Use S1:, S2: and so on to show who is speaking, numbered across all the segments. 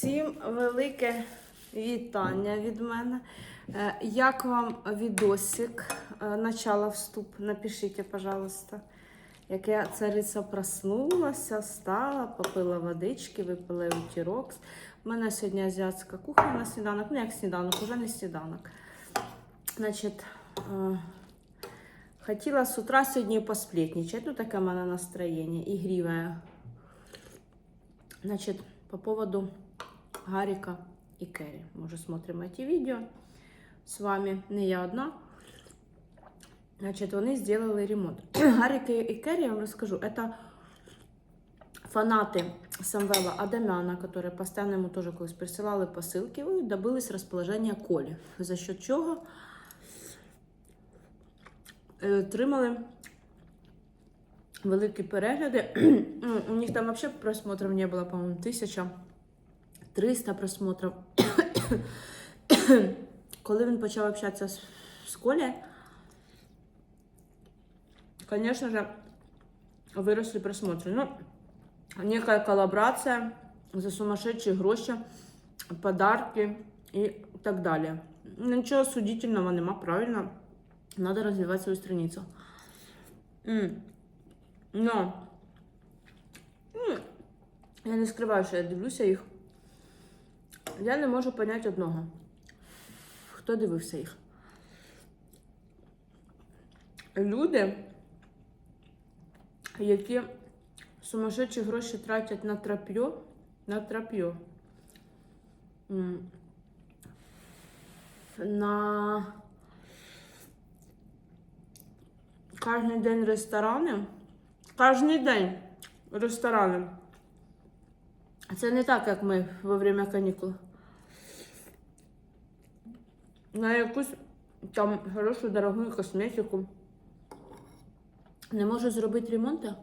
S1: Всім велике вітання від мене. Е, Як вам відосик? Е, Начало вступ. Напишіть, пожалуйста. Як я цариця проснулася, встала, попила водички, випила утірокс. У мене сьогодні азіатська кухня на сніданок. Ну, як сніданок, уже не сніданок. Значить, е, хотіла з утра сьогодні посплетничать. Ну, таке в мене настроєння, ігріве. Значит, по поводу Гарика и Кэрри. Мы уже смотрим эти видео с вами, не я одна. Значит, вони сделали ремонт. Гарик и Кэрри, я вам расскажу, это фанаты Самвела Адамяна, которые постоянно ему тоже колись присылали посилки, і добились розположення Колі. За счет чого е, отримали великі перегляди. Ну, У них там взагалі просмотрів не було, по-моєму, 1300 просмотрів. Коли він почав общатися з, з Колею, звісно ж, виросли просмотри. Ну, некая коллаборация за сумасшедшие гроши, подарки и так далее. Ничего судительного нема, правильно. Надо развивать свою страницу. Но я не скриваю, що я дивлюся їх. Я не можу поняти одного. Хто дивився їх? Люди, які сумасшедші гроші тратять на трап'ю, на трап'ю. На кожен день ресторани. Кожен день ресторани. Це не так, як ми во время канікул. На якусь там хорошу дорогу косметику. Не можу зробити ремонти.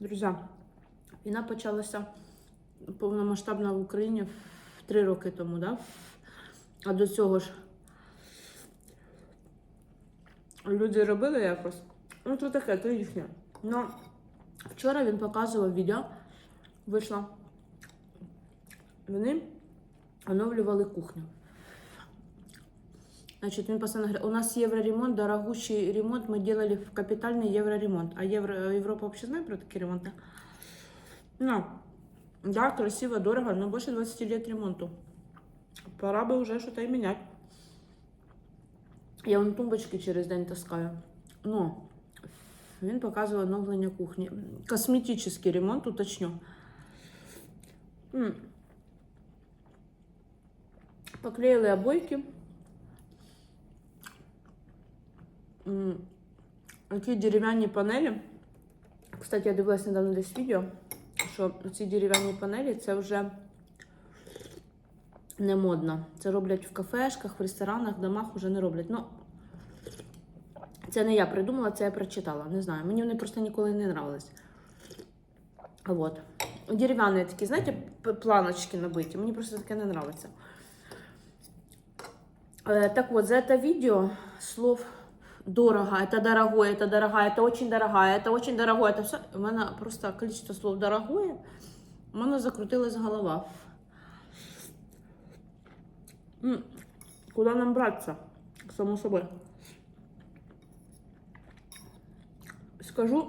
S1: Друзі, війна почалася повномасштабна в Україні три роки тому, да? А до цього ж люди робили якось. Ну, то таке, то їхнє. Ну, вчора він показував відео, вийшла. Вони оновлювали кухню. Значит, він постоянно говорит, у нас евроремонт, дорогущий ремонт, мы делали в капитальный евроремонт. А Евро, Европа вообще знает про такие ремонты? Ну, да, красиво, дорого, но больше 20 лет ремонту. Пора бы уже что-то и менять. Я вон тумбочки через день таскаю. Ну, він показує оновлення кухні. Косметичний ремонт, уточню. Поклеїли обойки. Такі дерев'яні панелі. Кстати, я дивилась недавно десь відео, що ці дерев'яні панелі це вже не модно. Це роблять в кафешках, в ресторанах, в домах вже не роблять. Ну, це не я придумала, це я прочитала. Не знаю. Мені вони просто ніколи не нравились. Вот. Дерев'яні такі, знаєте, п- планочки набиті. Мені просто таке не нравиться. Э, Так вот, за это видео слов дорого, это дорогое, это дорогое, это очень дорогое, это очень дорогое, это все. У мене просто количество слов дорогое, у мене закрутилась голова. М, Куда нам браться? Само собой. Скажу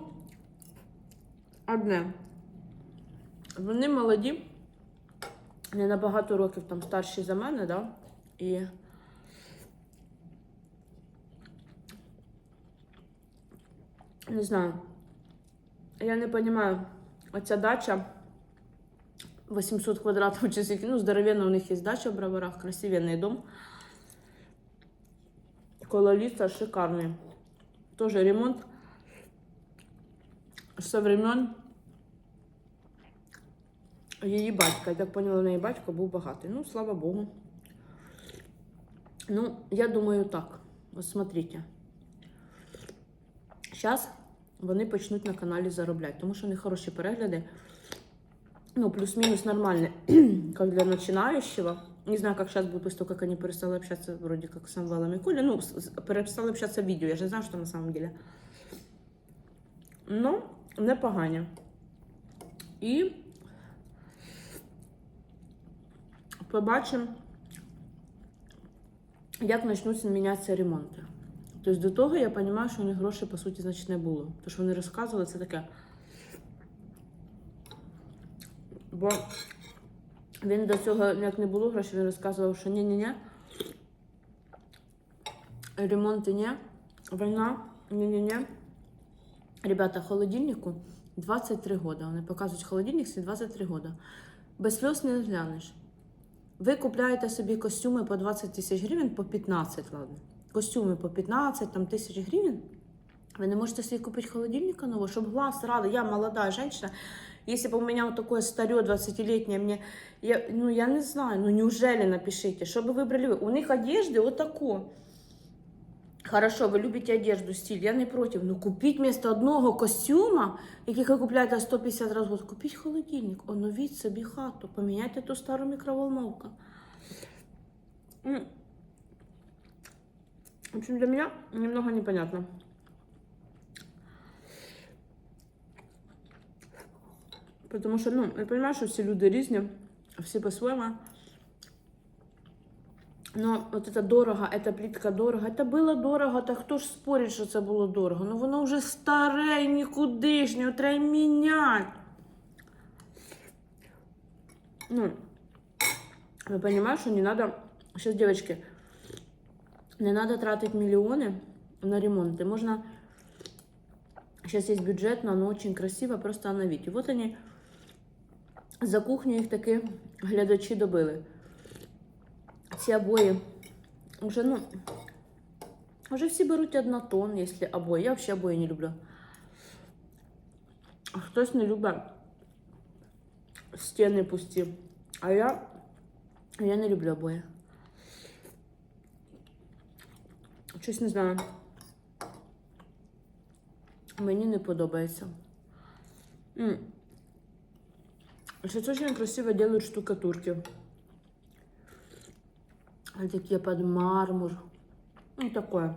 S1: одне. Вони молоді, не на багато років там старші за мене, да? І не знаю. Я не розумію, оця дача 800 квадратів чи ну, здоровенна у них є дача в Броварах, красивенний дом. Коло ліса шикарний. Тоже ремонт со времен її батька. Я так поняла, у неї батько був багатий. Ну, слава Богу. Ну, я думаю так. Ось смотрите. Зараз вони почнуть на каналі заробляти, тому що них хороші перегляди. Ну, плюс-минус нормальные, как для начинающего. Не знаю, как сейчас будет после того, как они перестали общаться, вроде как с Самвелом и Колей. Ну, перестали общаться в видео, я же не знаю, что на самом деле. Ну, непогані. І побачимо, як почнуться мінятися ремонти. Тобто до того я розумію, що у них грошей, по суті, значить, не було. Тому що вони розказували, це таке. Бо він до цього, як не було грошей, він розказував, що ні-ні-ні. Ремонти ні, війна, ні-ні-ні. Ребята, холодильнику 23 года. Вони показують холодильник всі 23 года. Без сльоз не глянеш. Ви купляєте собі костюми по 20 тисяч гривень, по 15, ладно. Костюми по 15 там, тисяч гривень. Ви не можете собі купити холодильника нового, щоб глаз радий. Я молодая женщина. Если бы у меня вот такое старе 20-летнее, мне, я, ну я не знаю, ну неужели напишите, что бы выбрали вы? У них одежды вот такое. Хорошо, ви любите одежду, стиль, я не проти. Ну купіть вместо одного костюма, який ви купляєте 150 разів в год, купіть холодильник, оновіть собі хату, поміняйте ту стару мікроволновку. В общем, для меня немного непонятно. Потому що, ну, я понимаю, що всі люди різні, всі по-своєму. Но от это дорого, эта плитка дорого. Это було дорого, та хто ж спорить, що це було дорого? Ну воно вже старе, і нікудишнє, треба міняти. Ну, я понимаю, что не надо... Сейчас, девочки, не надо тратить миллионы на ремонт. И можно... Сейчас есть бюджет, но оно очень красиво, просто оновить. И вот они, за кухню їх таки глядачі добили. Ці обої вже, ну, вже всі беруть однотон, якщо обої. Я взагалі обої не люблю. А Хтось не любить стіни пусті. А я, я не люблю обої. Щось не знаю. Мені не подобається. М. Сейчас очень красиво делают штукатурки. А такие под мармур. Ну, такое.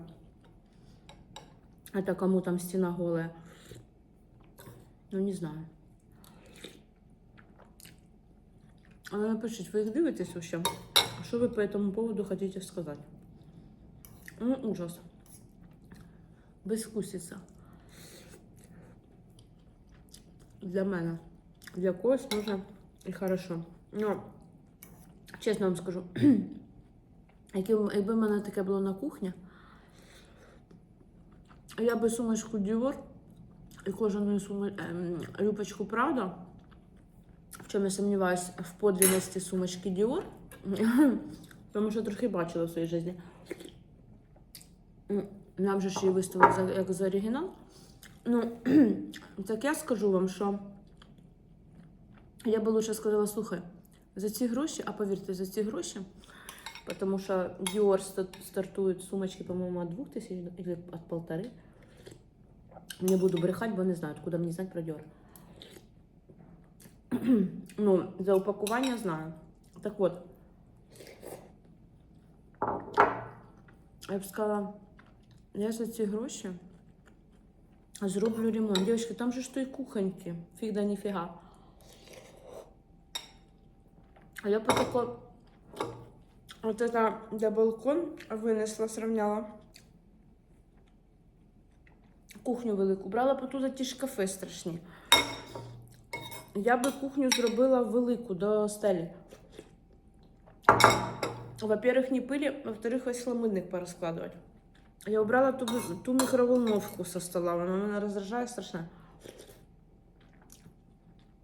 S1: Это кому там стена голая. Ну, не знаю. Але напишіть, ви їх дивитесь вообще? Що ви по этому поводу хотите сказать? Ну, ужас. Безвкусиця. Для мене. Для когось може і хорошо. Ну, чесно вам скажу, якби в мене таке було на кухні, я би сумочку Dior і кожану сумо... ем, юбочку Prada, в чому я сумніваюся, в подлинності сумочки Dior, тому що трохи бачила в своїй житті. Нам же ж її виставили як за оригінал. Ну, так я скажу вам, що я би лучше сказала, слухай, за ці гроші, а повірте, за ці гроші, тому що Dior ста- стартують сумочки, по-моєму, від 2000 или від полтори. Не буду брехати, бо не знаю, откуда мені знати про Dior. ну, за упакування знаю. Так от. Я б сказала, я за ці гроші зроблю ремонт. Дівчатки, там же ж то кухоньки. Фіг да ніфіга. А я по тако вот это для балкон винесла, сравняла. Кухню велику. Брала потуда ті шкафи страшні. Я би кухню зробила велику до стелі. Во-первых, не пилі, во-вторых, ось хламидник порозкладувати. Я убрала ту, ту мікроволновку со стола, вона мене роздражає страшно.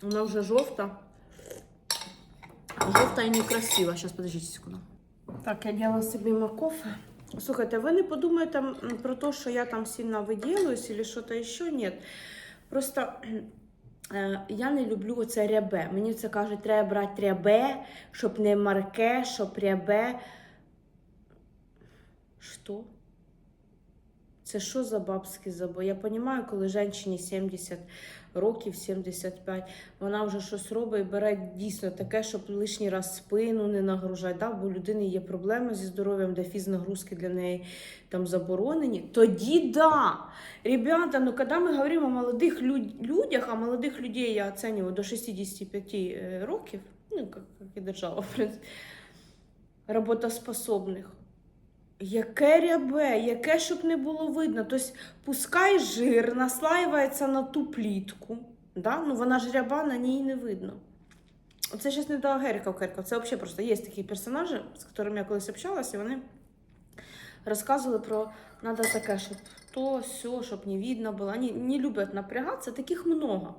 S1: Вона вже жовта. Жовта і некрасива. Сейчас, подождите секунду. Так, я делала собі макофе. Слухайте, ви не подумайте про те, що я там сильно виділююсь или що-то ще. Ні. Просто е, я не люблю оце рябе. Мені це кажуть, треба брати рябе, щоб не марке, щоб рябе. Що? Це що за бабський забор? Я розумію, коли жінці 70 років, 75, вона вже щось робить бере дійсно таке, щоб лишній раз спину не нагружати. Да? Бо у людини є проблеми зі здоров'ям, де фізнагрузки для неї там заборонені. Тоді да. Ребята, ну коли ми говоримо о молодих людях, а молодих людей я оцінюю до 65 е, років, ну, як і держава, в принципі, роботоспособних. Яке рябе, яке щоб не було видно. Тобто, пускай жир наслаюється на ту плітку. Да? Ну, вона ж ряба, на ній не видно. Це зараз не до Геріка Керка. Це взагалі просто є такі персонажі, з якими я колись общалася, і вони розказували про надо таке, щоб то, все, щоб не видно було. Вони не люблять напрягатися, таких много.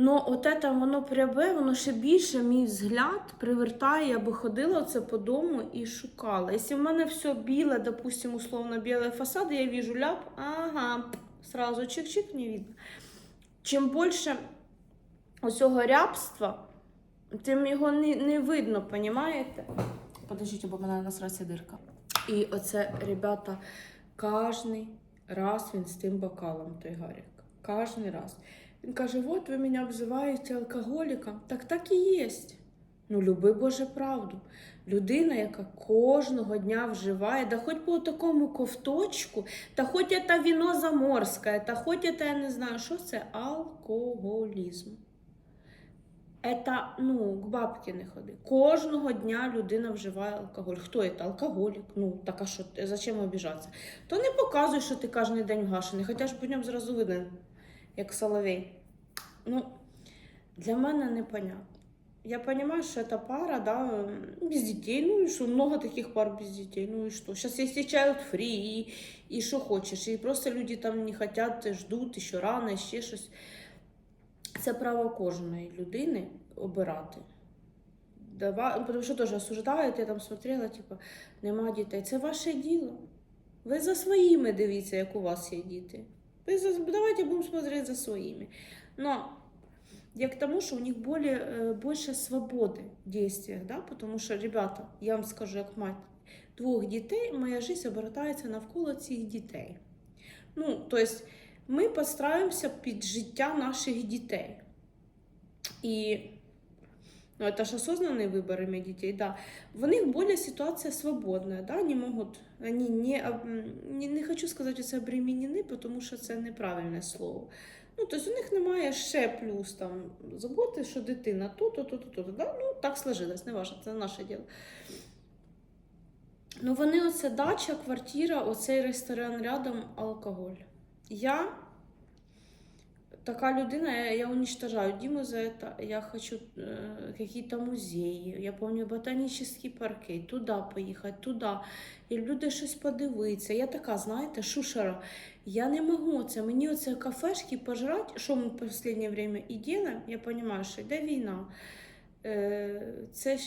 S1: Ну, от це воно прябе, воно ще більше мій взгляд привертає, я би ходила оце по дому і шукала. Якщо в мене все біле, допустим, условно білий фасад, я вижу ляп, ага, сразу чик-чик, не видно. Чим більше оцього рябства, тим його не, не видно, понімаєте? Подождіть, бо в мене насрається дирка. І оце, ребята, кожний раз він з тим бокалом, той Гарік. Кожний раз. Він каже: от ви мене обзиваєте алкоголіком. Так так і є. Ну, люби Боже правду. Людина, яка кожного дня вживає, да хоч по такому ковточку, та хоч це віно заморське, та хоч це, я не знаю, що це алкоголізм. Это, ну, к бабки не ходи. Кожного дня людина вживає алкоголь. Хто це? Алкоголік. Ну, так а що, зачем обіжатися? То не показуй, що ти кожен день вгашений, хоча ж по ньому зразу видно, як соловей. Ну, для мене непонятно. Я понимаю, что это пара, да, без детей, ну и что, много таких пар без детей, ну и что. Сейчас есть и child free, и что хочешь, и просто люди там не хотят, ждуть, ще рано, ще щось. Це право кожної людини обирати. Давай, тому що теж осуждають, я там смотрела, типу, нема дітей. Це ваше діло. Ви за своїми дивіться, як у вас є діти. Ви за, давайте будемо смотрети за своїми. Но я к тому, что у них более, э, больше свободы в действиях, да? потому что, ребята, я вам скажу, як мать двох дітей, моя життя обертається навколо цих дітей. Ну, тобто, ми підстраємося під життя наших дітей. І ну, это ж осознанный выбор иметь детей, да. В них более ситуация свободная, да, они могут, они не, об- не, не хочу сказати, це обременені, тому що це неправильне слово. Ну, тобто у них немає ще плюс там заботи, що дитина то, то, то, то, то, да? Ну, так сложилось, не важливо, це наше діло. Ну, вони оце дача, квартира, оцей ресторан рядом, алкоголь. Я такая людина, я, я уничтожаю Диму за это. Я хочу э, какие-то музеї. Я помню ботанічні парки, туди поїхати, туди. І люди щось подивитися. Я така, знаєте, шушера. Я не можу це. Мені оце кафешки пожрати, що ми в останнє время і робимо, я розумію, що йде війна. Це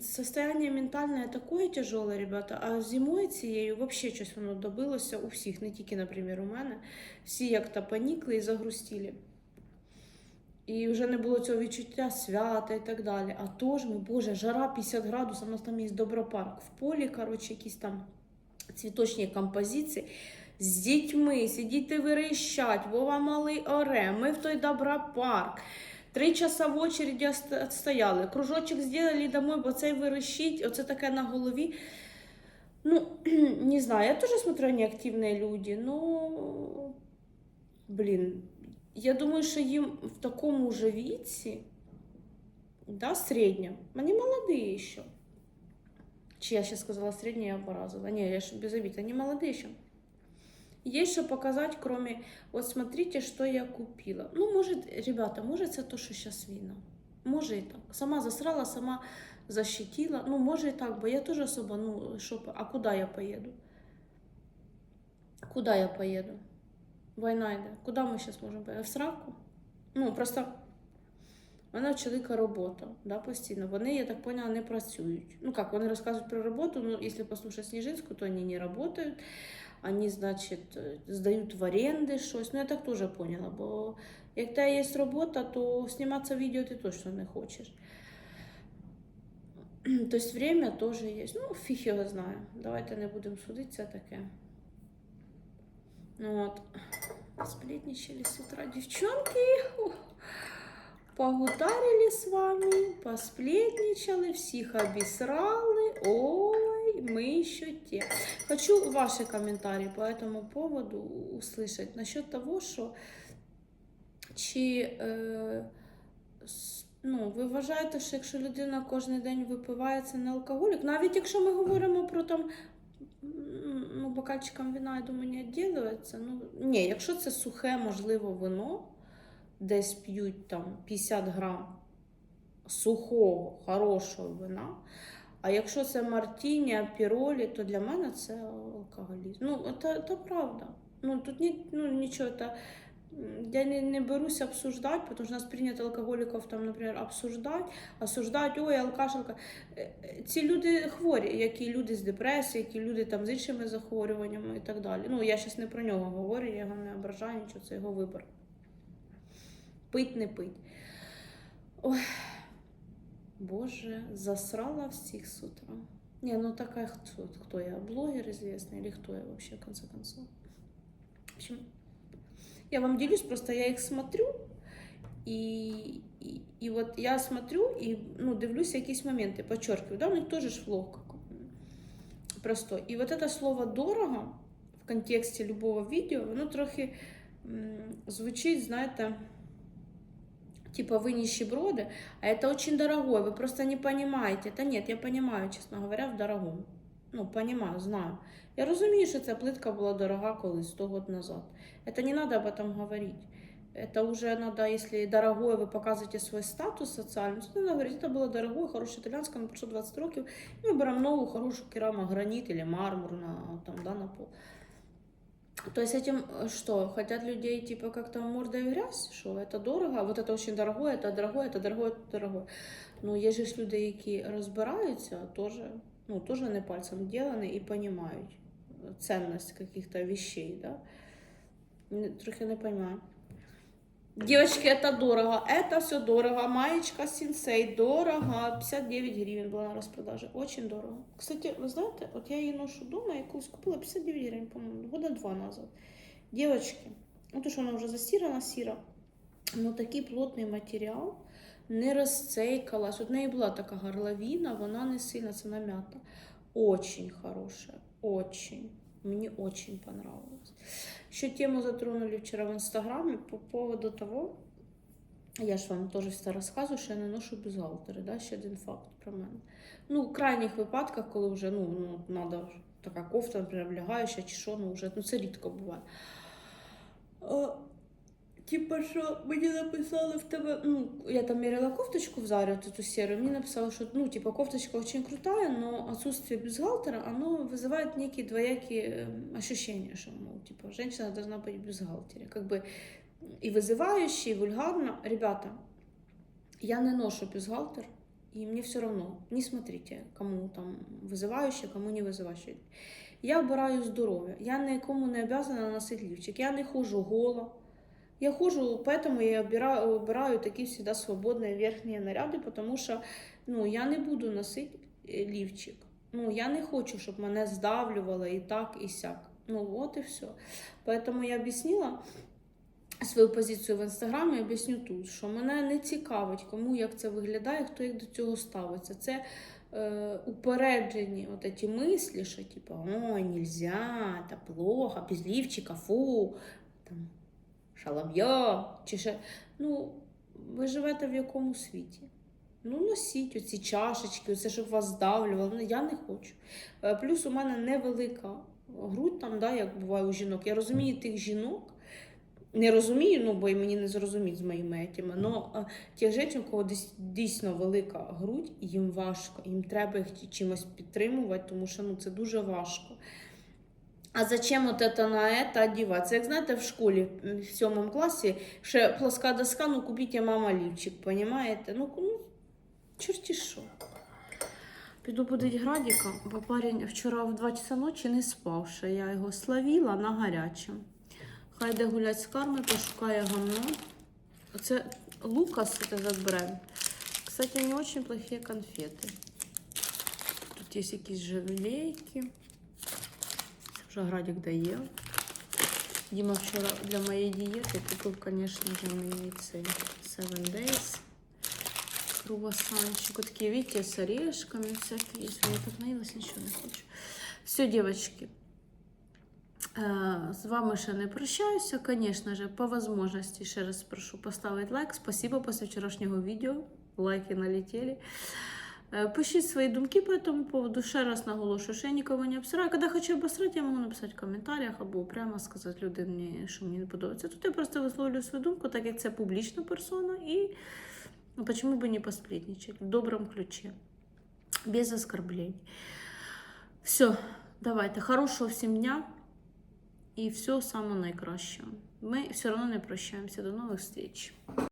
S1: состояние ментальне таке тяжеле, ребята. А зимою цією взагалі щось воно добилося у всіх, не тільки, наприклад, у мене. Всі як-то панікли і загрустіли. І вже не було цього відчуття свята і так далі. А то ж ми, Боже, жара 50 градусів, у нас там є добропарк. В полі, коротше, якісь там цвіточні композиції. З дітьми сидіти вирощать, Вова малий оре, ми в той добропарк. Три часа в очереді отстояли. Кружочок зробили домой, бо цей вирощить, оце таке на голові. Ну, не знаю, я тоже смотрю, они активные люди, но, блин, я думаю, що їм в такому же віці, да, среднем, вони молодые ще. Чи я сейчас сказала среднее, я поразила. Не, я ж без обид, они молодые еще. Есть что показать, кроме, вот смотрите, что я купила. Ну, может, ребята, может это то, что сейчас вина. Може і так. Сама засрала, сама защитила. Ну, може і так, бо я теж особо, ну, що, а куди я поїду? Куди я поїду? Війна йде. Куди ми зараз можемо поїхати? В сраку? Ну, просто в мене чоловіка робота, да, постійно. Вони, я так поняла, не працюють. Ну як, вони розказують про роботу, ну, якщо послухати Сніжинську, то вони не працюють. Вони, значить, здають в оренди щось. Ну, я так теж поняла, бо як тебе є робота, то зніматися відео ти точно не хочеш. Тобто время теж є. Ну, фіг його знає. Давайте не будемо судити, це таке. Вот Сплетничали с утра девчонки. Ух. Погутарили с вами, посплетничали, всіх обісрали. Ой, мы еще те. Хочу ваши комментарии по этому поводу услышать. Насчет того, що чи е, с- ну, ви вважаєте, що якщо людина кожен день випиває, це не алкоголік? Навіть якщо ми говоримо про там м, ну, бокальчиком вина, я думаю, не відділюється. Ну, ні, якщо це сухе, можливо, вино, десь п'ють там 50 грам сухого, хорошого вина. А якщо це мартіні, піролі, то для мене це алкоголізм. Ну, це, правда. Ну, тут ні, ну, нічого. Та, я не, не берусь обсуждать, потому что нас принято алкоголиков, там, например, обсуждать, осуждать, ой, алкаш, алка. Е, е, Ці люди хворі, які люди з депресією, які люди там з іншими захворюваннями і так далі. Ну, я зараз не про нього говорю, я його не ображаю, нічого, це його вибір. Пить, не пить. Ой, Боже, засрала всіх з утра. Не, ну такая кто, кто я? Блогер известный или кто я вообще, в конце концов? я вам делюсь, просто я их смотрю, и, и, и вот я смотрю и ну, дивлюсь якісь моменти, подчеркиваю, да, у них тоже ж влог как простой. І вот это слово дорого в контексті любого відео, воно трохи м, звучить, знаєте, типа вы нищеброды, а это очень дорогое, вы просто не понимаете. Та нет, я понимаю, чесно говоря, в дорогому. Ну, понимаю, знаю. Я розумію, що ця плитка була дорога колись 100 год назад. Это не надо об этом говорить. Это уже надо, если дорогое, вы показываете свой статус социальный, то надо говорить, это было дорогое, хорошее итальянское, на прошло 20 років, ми беремо нову хорошу кераму, гранит или мармур на, там, да, на пол. То есть этим э, что, хотят людей типа как-то мордой в грязь, что это дорого, а вот это очень дорогое, это дорогое, это дорогое, это дорогое. Ну, є ж ж люди, які розбираються, теж, ну, теж не пальцем ділені і розуміють ценность каких-то вещей, да? Не- Трохи не понимаю. Девочки, это дорого. Это все дорого. Маечка Синсей дорого. 59 гривен была на распродаже. Очень дорого. Кстати, вы знаете, вот я ее ношу дома, я якусь купила 59 гривен, по-моему, года два назад. Девочки, ну то, что она уже застирана, сіра, но такий плотний матеріал, не розцейкалась. От неї була така горловина, вона не сильно, це намята. Очень хорошая, очень. Мне очень понравилось. Еще тему затронули вчера в Инстаграме по поводу того, я ж вам теж все розказую, що я не ношу бюстгальтери, да? ще один факт про мене. Ну, в крайніх випадках, коли вже ну, ну, надо, така кофта, наприклад, лягаюча чи що, ну, вже, ну це рідко буває. Е, Типа, що мені написали в тебе, ну, я там мерила кофточку в Заре, вот эту серую, мне написали, что, ну, типа, кофточка очень крутая, но отсутствие бюстгальтера, оно вызывает некие двоякие э, ощущения, что, ну, типа, женщина должна быть в бюстгальтере. Как бы и вызывающе, и вульгарно. Ребята, я не ношу бюстгальтер, и мне все равно. Не смотрите, кому там вызывающе, кому не вызывающе. Я обираю здоров'я. Я нікому не обязана носити лівчик. Я не хожу гола. Я хожу, поэтому я обираю, обираю такие всегда свободные верхние наряды, потому что ну, я не буду носити е, лівчик. Ну, я не хочу, щоб мене здавлювало і так, і сяк. Ну, от і все. Поэтому я об'яснила свою позицію в інстаграмі, об'ясню тут, що мене не цікавить, кому як це виглядає, хто як до цього ставиться. Це е, упереджені от ці мислі, що типу, ой, нельзя, та плохо, без лівчика, фу, там, шалаб'я, чи ще. Ну, ви живете в якому світі? Ну, носіть оці чашечки, оце, щоб вас здавлювало. Ну, я не хочу. Е, Плюс у мене невелика грудь, там, да, як буває у жінок. Я розумію тих жінок. Не розумію, ну бо й мені не зрозуміть з моїми етіми, але тих жінок, у кого дійсно велика грудь, їм важко, їм треба їх чимось підтримувати, тому що ну, це дуже важко. А зачем от это на это одеваться? Як знаєте, в школі в сьомому класі ще плоска доска, ну купіть мама лівчик, понімаєте? Ну, ну чорті що. Піду будить градіка, бо парень вчора в 2 часа ночі не спав, ще я його славіла на гарячому. Хай йде гулять з карми, пошукає гамно. Це Лукас, це за бренд. Кстати, не очень плохие конфети. Тут є якісь желейки. Вже градик дає. Дима вчора для моєї дієти купив, звісно ж, мені цей 7 Days. Круассанчик. Вот такие, видите, с орешками всякие. Я так наелась, ничего не хочу. Все, девочки. З вами ще не прощаюся. Звісно ж, по можливості ще раз прошу поставити лайк. Спасибо після вчорашнього відео. Лайки налетіли. Е, Пишіть свої думки по этому поводу. Ще раз наголошую, що я нікого не обсираю. Коли хочу обосрати, я можу написати в коментарях або прямо сказати людині, що мені не подобається. Тут я просто висловлюю свою думку, так як це публічна персона, і ну, почему бы не посплетничать в добром ключе, без оскорблений. Все, давайте, хорошого всім дня і всього самого найкращого. Ми все одно не прощаємося. До нових зустріч.